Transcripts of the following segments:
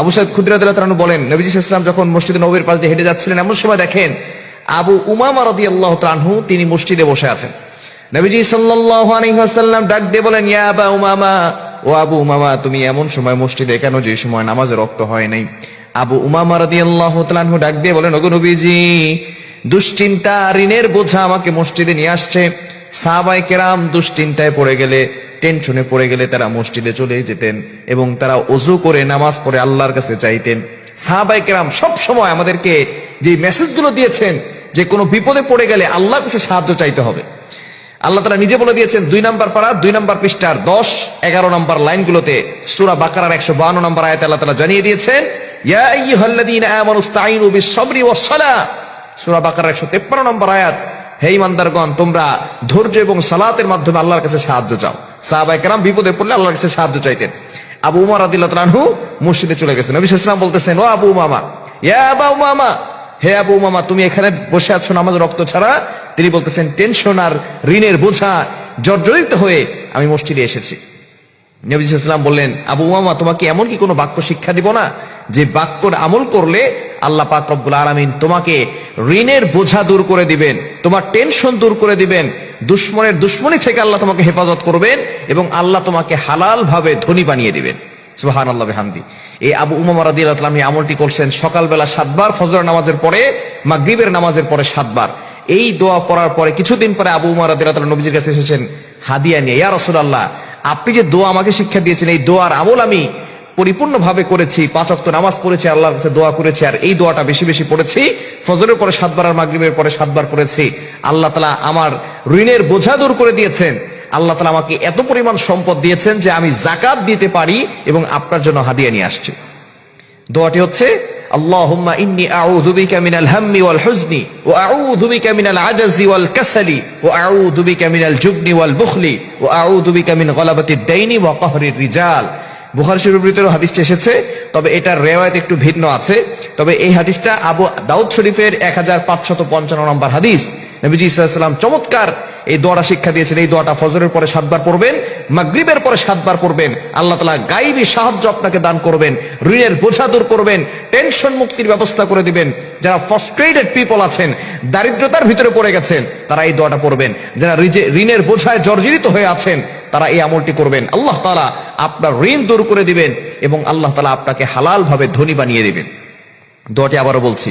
আবু সাইদ খুদ্রাদিল্লাহ বলেন, নবীজি ইসলাম যখন মসজিদে নবীর পাশ দিয়ে হেঁটে যাচ্ছিলেন, এমন সময় দেখেন আবু উমামা রদি আল্লাহ তানহু তিনি মসজিদে বসে আছেন। নবীজি ওয়াসাল্লাম ডাক দিয়ে বলেন, ইয়া উমামা, ও আবু উমামা, তুমি এমন সময় মসজিদে কেন যে সময় নামাজে রক্ত হয় নাই? আবু উমামা আল্লাহ তাআলা ডাক দিয়ে বলেন, ওগো নবীজি, দুশ্চিন্তা ঋণের বোঝা আমাকে মসজিদে নিয়ে আসছে। সাহাবাই কেরাম দুশ্চিন্তায় পড়ে গেলে টেনশনে পড়ে গেলে তারা মসজিদে চলে যেতেন এবং তারা অজু করে নামাজ পড়ে আল্লাহর কাছে চাইতেন। সাহাবাই কেরাম সব সময় আমাদেরকে যে মেসেজগুলো দিয়েছেন, যে কোনো বিপদে পড়ে গেলে আল্লাহর কাছে সাহায্য চাইতে হবে। আল্লাহ তারা নিজে বলে দিয়েছেন, দুই নম্বর পাড়া, দুই নম্বর পৃষ্ঠার দশ, এগারো নম্বর লাইনগুলোতে সুরা বাকারার একশো বান্ন নম্বর আয়াত আল্লাহ তালা জানিয়ে দিয়েছেন সূরা বাকারার 153 নম্বর আয়াত হে ইমানদারগণ তোমরা ধৈর্য এবং সালাতের মাধ্যমে আল্লাহর কাছে সাহায্য চাও। সাহাবায়ে কেরাম বিপদে পড়লে আল্লাহর কাছে সাহায্য চাইতেন। আবু উমর তাআলা মসজিদে চলে গেছেন সাল্লাল্লাহু বলতেছেন, ও আবু মামা ইয়া আবু উমামা, হে আবু উমামা, তুমি এখানে বসে আছো নামাজ রক্ত ছাড়া? তিনি বলতেছেন, টেনশন আর ঋণের বোঝা জর্জরিত হয়ে আমি মসজিদে এসেছি। নবী সাল্লাম বললেন, আবু উমামা, তোমাকে এমন কি কোনো বাক্য শিক্ষা দিব না? যে বাক্যর আমল করলে আল্লাহ পাক রব্বুল আলামিন তোমাকে ঋণের বোঝা দূর করে দিবেন, তোমার টেনশন দূর করে দিবেন, দুশ্মনের দুশ্মনী থেকে আল্লাহ তোমাকে হেফাজত করবেন এবং আল্লাহ তোমাকে হালাল ভাবে ধনী বানিয়ে দিবেন। সুবাহান আল্লাহ হামদি এই আবু তাআলা এই আমলটি করছেন সকালবেলা সাতবার ফজর নামাজের পরে, মাগরিবের নামাজের পরে সাতবার। এই দোয়া পড়ার পরে কিছুদিন পরে আবু উমার রাদিয়াল্লাহু তাআলা নবীজির কাছে এসেছেন হাদিয়া নিয়ে, ইয়া রাসূলুল্লাহ, আপনি যে দোয়া আমাকে শিক্ষা দিয়েছেন, এই দোয়ার আমল আমি পরিপূর্ণভাবে করেছি পাঁচ অক্ত নামাজ পড়েছি আল্লাহর কাছে দোয়া করেছি আর এই দোয়াটা বেশি বেশি পড়েছি ফজরের পরে সাতবার আর মাগরিবের পরে সাতবার পড়েছি আল্লাহ তালা আমার ঋণের বোঝা দূর করে দিয়েছেন আল্লাহ তালা আমাকে এত পরিমাণ সম্পদ দিয়েছেন যে আমি জাকাত দিতে পারি এবং আপনার জন্য হাদিয়া নিয়ে আসছি দোয়াটি হচ্ছে اللهم إني أعوذ بك من الهم والحزن وأعوذ بك من العجز والكسل وأعوذ بك من الجبن والبخل وأعوذ بك من غلبة الدين وقهر الرجال বুখারি শরীফের ভিতরে হাদিসটা এসেছে, তবে এটার রেওয়ায়ত একটু ভিন্ন আছে। তবে এই হাদিসটা আবু দাউদ শরীফের এক হাজার পাঁচশত পঞ্চান্ন নম্বর হাদিস। নবীজি ইসলাম চমৎকার এই দোয়াটা শিক্ষা দিয়েছেন। এই দোয়াটা ফজরের পরে সাতবার পড়বেন, মাগরিবের পরে সাতবার পড়বেন। আল্লাহ তালা গাইবী সাহায্য আপনাকে দান করবেন, ঋণের বোঝা দূর করবেন, টেনশন মুক্তির ব্যবস্থা করে দিবেন। যারা ফ্রাস্ট্রেটেড পিপল আছেন, দারিদ্রতার ভিতরে পড়ে গেছেন, তারা এই দোয়াটা পড়বেন। যারা ঋণের বোঝায় জর্জরিত হয়ে আছেন তারা এই আমলটি করবেন। আল্লাহ তালা আপনার ঋণ দূর করে দিবেন এবং আল্লাহ তালা আপনাকে হালাল ভাবে ধনী বানিয়ে দিবেন। দোয়াটি আবারও বলছি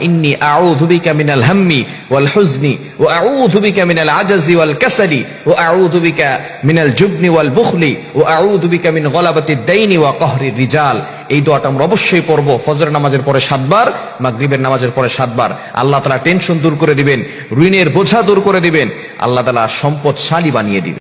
ইন্নি ওয়াল ওয়াল ওয়াল রিজাল। এই আমরা অবশ্যই পড়ব নামাজের পরে সাতবার নামাজের পরে সাতবার। আল্লাহ টেনশন দূর করে দিবেন, ঋণের বোঝা দূর করে দিবেন। আল্লাহ তাআলা সম্পদশালী বানিয়ে দিবেন।